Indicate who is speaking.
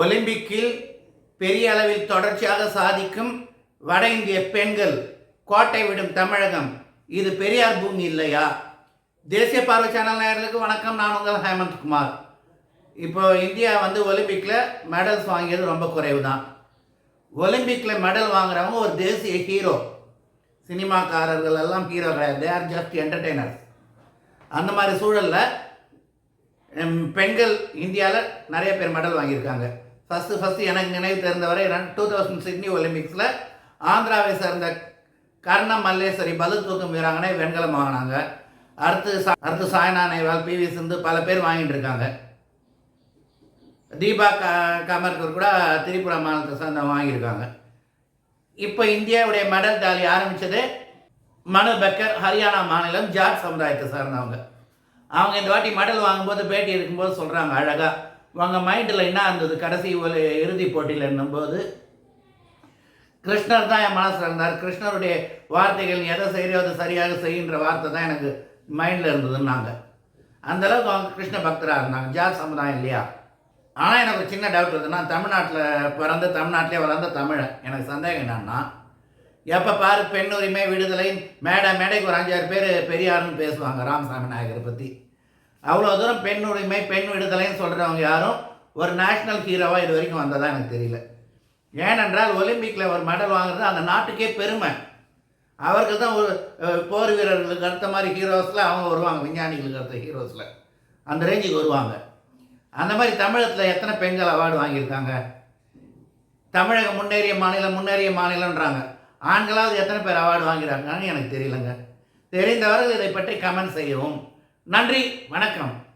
Speaker 1: ஒலிம்பிக்கில் பெரிய அளவில் தொடர்ச்சியாக சாதிக்கும் வட இந்திய பெண்கள் கோட்டை விடும் தமிழகம் இது பெரியார் பூமி இல்லையா? தேசிய பார்வை சேனல் நேயர்களுக்கு வணக்கம். நான் உங்கள் ஹேமந்த் குமார். இப்போ இந்தியா வந்து ஒலிம்பிக்கில் மெடல்ஸ் வாங்கியது ரொம்ப குறைவு தான் ஒலிம்பிக்கில் மெடல் வாங்குறவங்க ஒரு தேசிய ஹீரோ சினிமாக்காரர்கள் எல்லாம் ஹீரோ கிடையாது. தே ஆர் ஜஸ்ட் என்டர்டெய்னர்ஸ் அந்த மாதிரி சூழலில் பெண்கள் இந்தியாவில் நிறைய பேர் மெடல் வாங்கியிருக்காங்க. ஃபஸ்ட்டு ஃபஸ்ட்டு எனக்கு நினைவு தெரிந்தவரை டூ தௌசண்ட் சிட்னி ஒலிம்பிக்ஸில் ஆந்திராவை சேர்ந்த கர்ண மல்லேஸ்வரி பளு தூக்கும் வீராங்கனை வெண்கலம் வாங்கினாங்க. அடுத்து சா- அடுத்து சாய்னா நேவால் பிவி சிந்து பல பேர் வாங்கிட்டு இருக்காங்க. தீபா க கமர்கர் கூட திரிபுரா மாநிலத்தை சேர்ந்த வாங்கியிருக்காங்க இப்போ இந்தியாவுடைய மெடல் டாலி ஆரம்பித்தது மனு பெக்கர் ஹரியானா மாநிலம் ஜாட் சமுதாயத்தை சார்ந்தவங்க. அவங்க இந்த வாட்டி மெடல் வாங்கும்போது பேட்டி எடுக்கும்போது சொல்கிறாங்க அழகாக உங்கள் மைண்டில் என்ன இருந்தது? கடைசி ஒரு இறுதிப் போட்டியில் என்னும்போது கிருஷ்ணர் தான் என் மனசில் இருந்தார். கிருஷ்ணருடைய வார்த்தைகள் நீ எதை செய்கிறோ அதை சரியாக செய்கின்ற வார்த்தை தான் எனக்கு மைண்டில் இருந்ததுன்னாங்க அந்தளவுக்கு அவங்க கிருஷ்ண பக்தராக இருந்தாங்க. ஜாத் சமுதாயம் இல்லையா? ஆனால் எனக்கு ஒரு சின்ன டவுட் இருக்குது நான் தமிழ்நாட்டில் பிறந்து தமிழ்நாட்டிலே வளர்ந்த தமிழன் எனக்கு சந்தேகம் என்னன்னா எப்போ பாரு பெண் உரிமை விடுதலை மேடை மேடைக்கு ஒரு அஞ்சாறு பேர் பெரியாருன்னு பேசுவாங்க ராமசாமி நாயகரை பற்றி அவ்வளோ தூரம் பெண் உரிமை பெண் விடுதலைன்னு சொல்கிறவங்க யாரும் ஒரு நேஷ்னல் ஹீரோவாக இது வரைக்கும் வந்ததா எனக்கு தெரியல. ஏனென்றால் ஒலிம்பிக்கில் ஒரு மெடல் வாங்குறது அந்த நாட்டுக்கே பெருமை. அவருக்கு தான் ஒரு போர் வீரர்களுக்கு அடுத்த மாதிரி ஹீரோஸில் அவங்க வருவாங்க விஞ்ஞானிகளுக்கு அடுத்த ஹீரோஸில் அந்த ரேஞ்சுக்கு வருவாங்க. அந்த மாதிரி தமிழகத்தில் எத்தனை பெண்கள் அவார்டு வாங்கியிருக்காங்க? தமிழகம் முன்னேறிய மாநிலம் முன்னேறிய மாநிலன்றாங்க ஆண்களாவது எத்தனை பேர் அவார்டு வாங்கிறாங்கன்னு எனக்கு தெரியலங்க. தெரிந்தவர்கள் இதை பற்றி கமெண்ட் செய்யவும். நன்றி வணக்கம்.